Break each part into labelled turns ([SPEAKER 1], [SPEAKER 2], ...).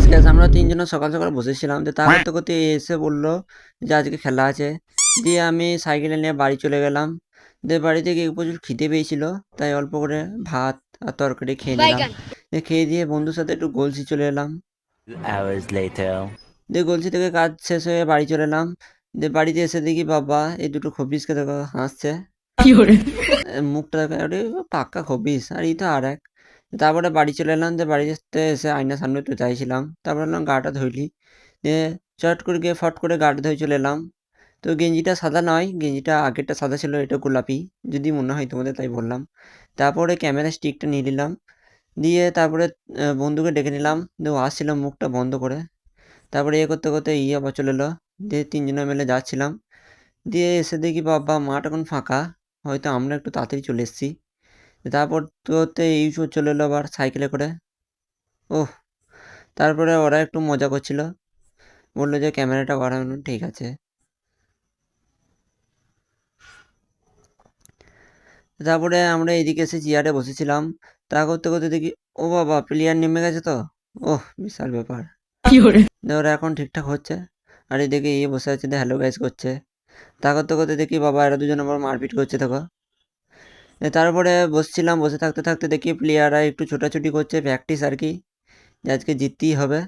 [SPEAKER 1] Guys guys আমরা তিনজন সকাল সকাল বসেছিলাম তো তা করতে করতে এসে বলল যে আজকে খেলা আছে। দিয়ে আমি সাইকেলে নিয়ে বাড়ি চলে গেলাম। দিয়ে বাড়ি থেকে প্রচুর খিদে পেয়েছিল তাই অল্প করে ভাত আর তরকারি খেয়ে নিলাম। দিয়ে খেয়ে দিয়ে বন্ধুর সাথে একটু গলসি চলে এলাম।
[SPEAKER 2] Two hours later.
[SPEAKER 1] দিয়ে গলসি থেকে কাজ শেষ হয়ে বাড়ি চলে এলাম। দিয়ে বাড়িতে এসে দেখি বাবা এই দুটো খবিসকে দেখো হাসছে। মুখটা পাক্কা খবিস আর এই তো আর এক। তারপরে বাড়ি চলে এলাম দিয়ে বাড়িতে এসে আয়নার সামনে একটু চাইছিলাম তারপরে এলাম গাটা ধুইলি। দিয়ে চট করে গিয়ে ফট করে গাটা ধুয়ে চলে এলাম। তো গেঞ্জিটা সাদা নয়, গেঞ্জিটা আগেরটা সাদা ছিল, এটা গোলাপি। যদি মনে হয় তোমাদের তাই বললাম। তারপরে ক্যামেরা স্টিকটা নিয়ে নিলাম। দিয়ে তারপরে বন্ধুকে ডেকে নিলাম। দিয়ে ও আসছিল মুখটা বন্ধ করে। তারপরে এ করতে করতে ইয়ে আবার চলে এলো। দিয়ে তিনজনে মিলে যাচ্ছিলাম। দিয়ে এসে দেখি বাবা, মাঠ এখন ফাঁকা। হয়তো আমরা একটু তাড়াতাড়ি চলে এসেছি। তারপর তোতে এই চ- চলে এলো আবার সাইকেলে করে। ওহ তারপরে ওরা একটু মজা করছিল। বলল যে ক্যামেরাটা বাড়ানো ঠিক আছে। তারপরে আমরা এদিকে এসে চেয়ারে বসেছিলাম। তা করতে করতে দেখি ও বাবা প্লেয়ার নেমে গেছে তো? ওহ বিশাল ব্যাপার। ওরা এখন ঠিকঠাক হচ্ছে। আর এদিকে ইয়ে বসে আছে হ্যালো গাইজ করছে। তা করতে করতে দেখি বাবা এরা দুজন আবার মারপিট করছে দেখো। তারপরে বসছিলাম, বসে থাকতে থাকতে দেখি প্লেয়াররা একটু ছোটাছুটি করছে প্র্যাকটিস আর কি, যে আজকে জিততেই হবে।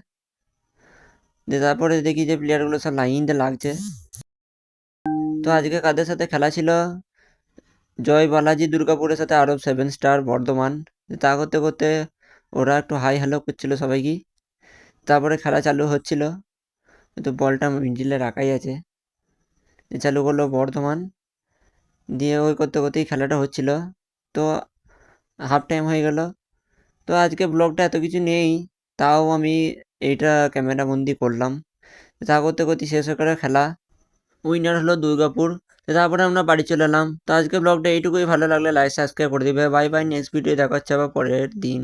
[SPEAKER 1] যে তারপরে দেখি যে প্লেয়ারগুলো সব লাইন দিয়ে লাগছে। তো আজকে কাদের সাথে খেলা ছিল? জয় বালাজি, দুর্গাপুরের সাথে আরব সেভেন স্টার বর্ধমান। তা করতে করতে ওরা একটু হাই হ্যালো করছিল সবাইকে। তারপরে খেলা চালু হচ্ছিল। তো বলটা মিডিলে রাখাই আছে। চালু করল বর্ধমান। দিয়ে ওই করতে করতেই খেলাটা হচ্ছিল। তো হাফ টাইম হয়ে গেল। তো আজকে ব্লগটা এত কিছু নেই, তাও আমি এইটা ক্যামেরা বন্দি করলাম। তা করতে করতে শেষ হয়ে গেল খেলা। উইনার হলো দুর্গাপুর। তারপরে আমরা বাড়ি চলে এলাম। তো আজকে ব্লগটা এইটুকুই। ভালো লাগলে লাইক সাবস্ক্রাইব করে দিবে। বাই বাই নেক্সট ভিডিও দেখা হচ্ছে আবার পরের দিন।